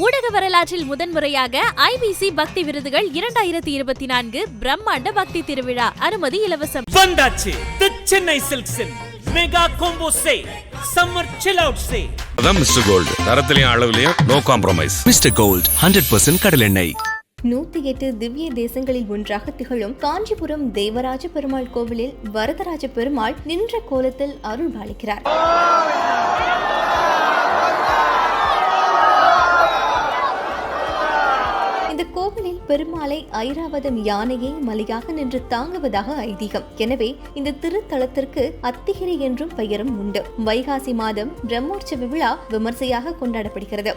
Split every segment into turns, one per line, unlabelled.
ஊடக வரலாற்றில் முதன்முறையாக ஐபிசி பக்தி விருதுகள் இரண்டாயிரத்தி இருபத்தி நான்கு பிரம்மாண்ட பக்தி திருவிழா. அனுமதி இலவசம்.
வந்தாச்சு. The Chennai சில்க்ஸின் mega combo say summer chill out say
அதான் மிஸ்டர் கோல்டு தரத்திலையும் அளவுலயும் no compromise
mister gold hundred percent கடலெண்ணெய்
நூத்தி எட்டு திவ்ய தேசங்களில் ஒன்றாக திகழும் காஞ்சிபுரம் தேவராஜ பெருமாள் கோவிலில் வரதராஜ பெருமாள் நின்ற கோலத்தில் அருள் பாலிக்கிறார் இந்த கோவிலில் பெருமாளை ஐராவதம் யானையை மலையாக நின்று தாங்குவதாக ஐதீகம். எனவே இந்த திருத்தலத்திற்கு அத்திகிரி என்றும் பெயரும் உண்டு. வைகாசி மாதம் பிரம்மோற்சவ விழா விமர்சையாக கொண்டாடப்படுகிறது.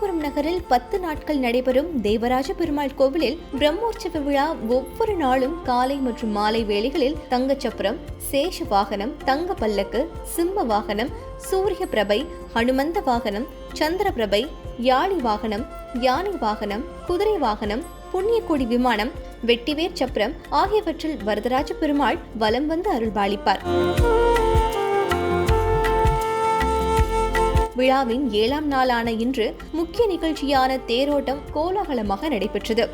காஞ்சிபுரம் நகரில் பத்து நாட்கள் நடைபெறும் தேவராஜ பெருமாள் கோவிலில் பிரம்மோற்சவ விழா ஒவ்வொரு நாளும் காலை மற்றும் மாலை வேளைகளில் தங்கச்சப்பரம் சேஷ வாகனம் தங்க பல்லக்கு சிம்ம வாகனம் சூரிய பிரபை ஹனுமந்த வாகனம் சந்திர பிரபை யாழி வாகனம் யானை வாகனம் குதிரை வாகனம் புண்ணியக்கோடி விமானம் வெட்டிவேர் சப்பரம் ஆகியவற்றில் வரதராஜ பெருமாள் வலம் வந்து அருள்பாலிப்பார். விழாவின் ஏழாம் நாளான இன்று முக்கிய நிகழ்ச்சியான தேரோட்டம் கோலாகலமாக நடைபெற்றது.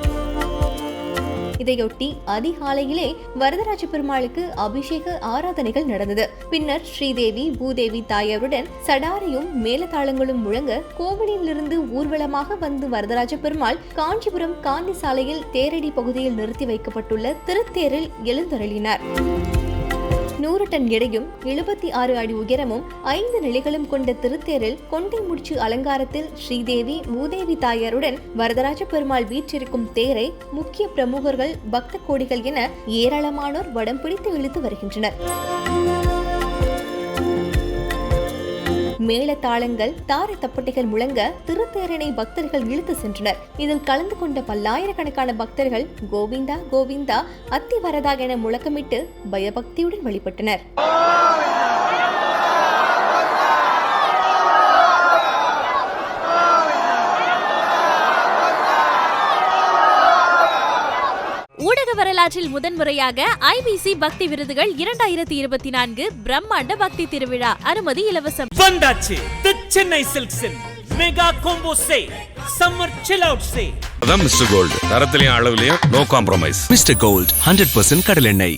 இதையொட்டி அதிகாலையிலே வரதராஜ பெருமாளுக்கு அபிஷேக ஆராதனைகள் நடந்தது. பின்னர் ஸ்ரீதேவி பூதேவி தாயாருடன் சடாரியும் மேலதாளங்களும் முழங்க கோவிலிலிருந்து ஊர்வலமாக வந்து வரதராஜ பெருமாள் காஞ்சிபுரம் காந்தி சாலையில் தேரடி பகுதியில் நிறுத்தி வைக்கப்பட்டுள்ள திருத்தேரில் எழுந்தருளினார். நூறு டன் எடையும் எழுபத்தி ஆறு அடி உயரமும் ஐந்து நிலைகளும் கொண்ட திருத்தேரில் கொண்டை முடிச்சு அலங்காரத்தில் ஸ்ரீதேவி மூதேவி தாயாருடன் வரதராஜ பெருமாள் வீற்றிருக்கும் தேரை முக்கிய பிரமுகர்கள் பக்த கோடிகள் என ஏராளமானோர் வடம் பிடித்து இழுத்து வருகின்றனர். மேளதாளங்கள் தாரை தப்பட்டைகள் முழங்க திருத்தேரனை பக்தர்கள் இழுத்து சென்றனர். இதில் கலந்து கொண்ட பல்லாயிரக்கணக்கான பக்தர்கள் கோவிந்தா கோவிந்தா அத்தி வரதா என முழக்கமிட்டு பயபக்தியுடன் வழிபட்டனர்
ஊடக வரலாற்றில் முதன்முறையாக ஐபிசி பக்தி விருதுகள் இரண்டாயிரத்தி இருபத்தி நான்கு பிரம்மாண்ட பக்தி திருவிழா. அனுமதி இலவசம்.
வந்தாச்சு. The Chennai சில்க்ஸின் mega combo say summer chill out say
அதான் மிஸ்டர் கோல்டு. தரத்திலையும் அளவுலயும் no compromise
mister gold hundred percent கடலெண்ணெய்